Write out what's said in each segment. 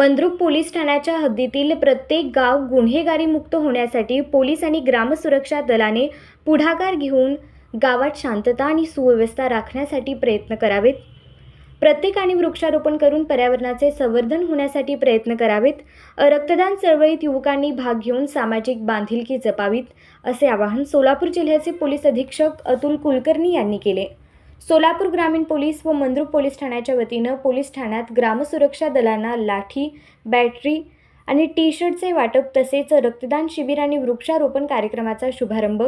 Mandrup police ठाण्याच्या हद्दीतील प्रत्येक गाव गुन्हेगारीमुक्त होण्यासाठी पोलीस आणि ग्रामसुरक्षा दलाने पुढाकार घेऊन गावात शांतता आणि सुव्यवस्था राखण्यासाठी प्रयत्न करावेत. प्रत्येकाने वृक्षारोपण करून पर्यावरणाचे संवर्धन होण्यासाठी प्रयत्न करावेत. रक्तदान चळवळीत युवकांनी भाग घेऊन सामाजिक बांधिलकी जपावीत असे आवाहन सोलापूर जिल्ह्याचे पोलीस अधीक्षक अतुल कुलकर्णी यांनी केले. सोलापूर ग्रामीण पोलीस व मंद्रुप पोलीस ठाण्याच्या वतीनं पोलीस ठाण्यात ग्रामसुरक्षा दलांना लाठी बॅटरी आणि टी शर्टचे वाटप तसेच रक्तदान शिबिर आणि वृक्षारोपण कार्यक्रमाचा शुभारंभ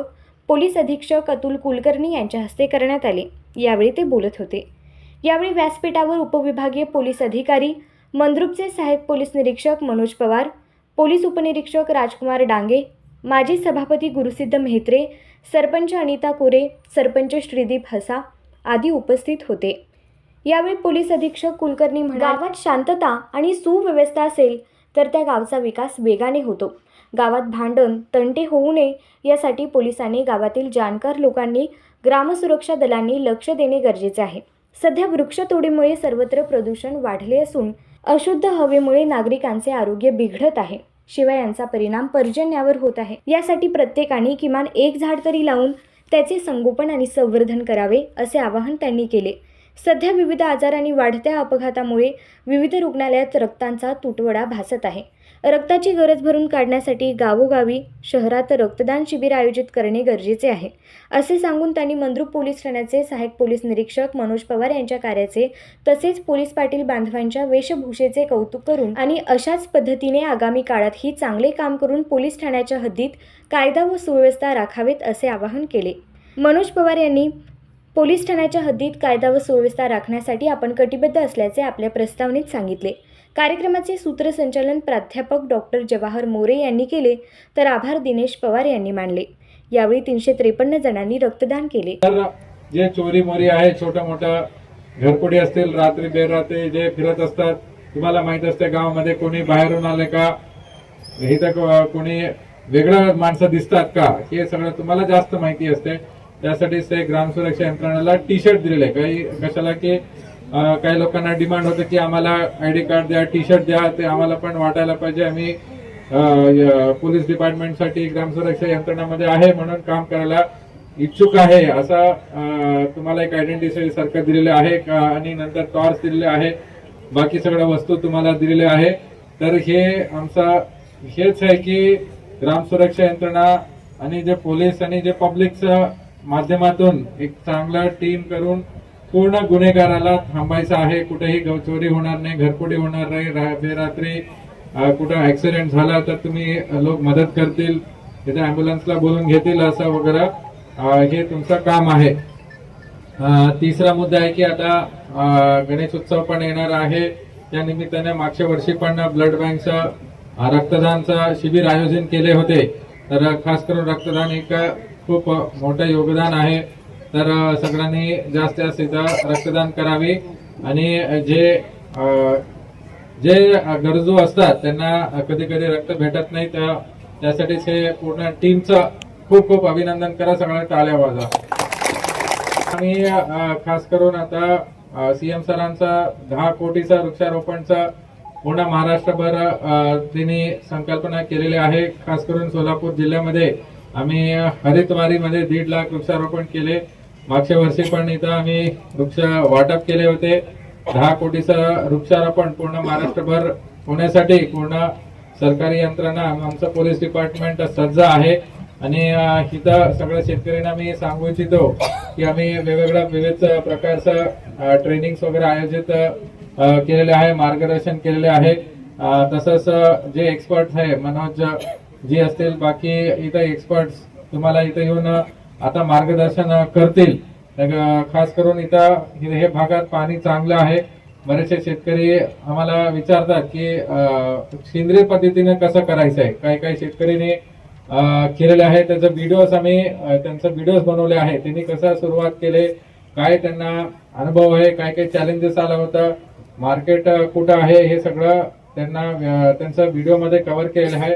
पोलीस अधीक्षक अतुल कुलकर्णी यांच्या हस्ते करण्यात आले. यावेळी ते बोलत होते. यावेळी व्यासपीठावर उपविभागीय पोलीस अधिकारी मंद्रुपचे सहाय्यक पोलीस निरीक्षक मनोज पवार पोलीस उपनिरीक्षक राजकुमार डांगे माजी सभापती गुरुसिद्ध मेहत्रे सरपंच अनिता कोरे सरपंच श्रीदीप हसा आदी उपस्थित होते. यावेळी पोलीस अधीक्षक कुलकर्णी म्हणाले गावात शांतता आणि सुव्यवस्था असेल तर त्या गावचा विकास वेगाने होतो. गावात भांडण तंटे होऊ नये यासाठी पोलिसांनी गावातील जाणकार लोकांनी ग्रामसुरक्षा दलांनी लक्ष देणे गरजेचे आहे. सध्या वृक्षतोडीमुळे सर्वत्र प्रदूषण वाढले असून अशुद्ध हवेमुळे नागरिकांचे आरोग्य बिघडत आहे. शिवाय यांचा परिणाम पर्जन्यावर होत आहे. यासाठी प्रत्येकाने किमान एक झाड तरी लावून त्याचे संगोपन आणि संवर्धन करावे असे आवाहन त्यांनी केले. सध्या विविध आजार आणि वाढत्या अपघातामुळे विविध रुग्णालयात रक्तांचा तुटवडा भासत आहे. रक्ताची गरज भरून काढण्यासाठी गावोगावी शहरात रक्तदान शिबिर आयोजित करणे गरजेचे आहे. असे सांगून त्यांनी मंद्रुप पोलीस ठाण्याचे सहाय्यक पोलीस निरीक्षक मनोज पवार यांच्या कार्याचे तसेच पोलीस पाटील बांधवांच्या वेशभूषेचे कौतुक करून आणि अशाच पद्धतीने आगामी काळातही चांगले काम करून पोलीस ठाण्याच्या हद्दीत कायदा व सुव्यवस्था राखावेत असे आवाहन केले. मनोज पवार यांनी पोलीस ठाण्याच्या हद्दीत कायदा व सुव्यवस्था राखण्यासाठी आपण कटिबद्ध असल्याचे आपल्या प्रस्तावनेत सांगितले. कार्यक्रमाचे सूत्रसंचालन प्राध्यापक डॉक्टर जवाहर मोरे यांनी केले तर आभार दिनेश पवार यांनी मानले. यावेळी तीनशे त्रेपन्न जणांनी रक्तदान केले. जे चोरी मोरी आहे छोट्या मोठ्या घरपुडी असतील रात्री बेरात्री जे फिरत असतात तुम्हाला माहीत असते गावामध्ये कोणी बाहेरून आले का? इथं कोणी वेगळं माणसं दिसतात का? हे सगळं तुम्हाला जास्त माहिती असते. त्यासाठीच ते ग्रामसुरक्षा यंत्रणेला टी शर्ट दिलेले आहे. काही कशाला की काही लोकांना डिमांड होते की आम्हाला आयडी कार्ड द्या टी शर्ट द्या ते आम्हाला पण वाटायला पाहिजे. आम्ही पोलीस डिपार्टमेंटसाठी ग्रामसुरक्षा यंत्रणामध्ये आहे म्हणून काम करायला इच्छुक आहे असा तुम्हाला एक आयडेंटिटी सारखं दिलेलं आहे का? आणि नंतर टॉर्च दिलेले आहे. बाकी सगळ्या वस्तू तुम्हाला दिलेल्या आहे. तर हे आमचा हेच आहे की ग्राम सुरक्षा यंत्रणा आणि जे पोलीस आणि जे पब्लिकचं माध्यमातून एक चांगला टीम करून पूर्ण गुन्हेगाराला थांबायचं आहे. कुठेही गव- चोरी होणार नाही घरपुडी होणार नाही रा- कुठं ऍक्सिडेंट झाला तर तुम्ही लोक मदत करतील. तिथे अँब्युलन्सला बोलून घेतील असं वगैरे. हे तुमचं काम आहे. तिसरा मुद्दा आहे की आता गणेश उत्सव पण येणार आहे. त्या निमित्ताने मागच्या वर्षी पण ब्लड बँकचं रक्तदानचं शिबिर आयोजन केले होते. तर खास करून रक्तदान एक खूप मोठं योगदान आहे. तर सगळ्यांनी जास्तीत जास्त रक्तदान करावे आणि जे जे गरजू असतात त्यांना कधी कधी रक्त भेटत नाही. तर त्यासाठीच हे पूर्ण टीमचं खूप खूप अभिनंदन करा. सगळ्यांना टाळ्या वाजा. आम्ही खास करून आता सीएम सरांचा दहा कोटीचा वृक्षारोपणचा पूर्ण महाराष्ट्रभर अ, त्यांनी संकल्पना केलेली आहे. खास करून सोलापूर जिल्ह्यामध्ये आम्ही हरितवारीमध्ये दीड लाख वृक्षारोपण केले. मागच्या वर्षी पण इथं आम्ही वृक्ष वाटप केले होते. दहा कोटीचं वृक्षारोपण पूर्ण महाराष्ट्रभर होण्यासाठी पूर्ण सरकारी यंत्रणा आमचं पोलीस डिपार्टमेंट सज्ज आहे. आणि इथं सगळ्या शेतकऱ्यांना मी सांगू इच्छितो की आम्ही वेगवेगळ्या विविध प्रकारचं ट्रेनिंग्स वगैरे आयोजित केलेले आहे मार्गदर्शन केलेले आहे. तसंच जे एक्सपर्ट आहे मनोज जी असतील बाकी इथं एक्सपर्ट तुम्हाला इथं येऊन आता मार्गदर्शन करतील. खास करून इथं हे भागात पाणी चांगलं आहे. बरेचसे शेतकरी आम्हाला विचारतात की सेंद्रिय पद्धतीने कसं करायचं आहे काही काही शेतकरीने केलेले आहे. त्याचं व्हिडिओज आम्ही त्यांचं त्यांचे व्हिडिओज बनवले आहे त्यांनी कसं सुरुवात केले? काय त्यांना अनुभव आहे काय काय चॅलेंजेस आला होता मार्केट कुठं आहे हे सगळं त्यांना त्यांचं व्हिडिओमध्ये कव्हर केलेलं आहे.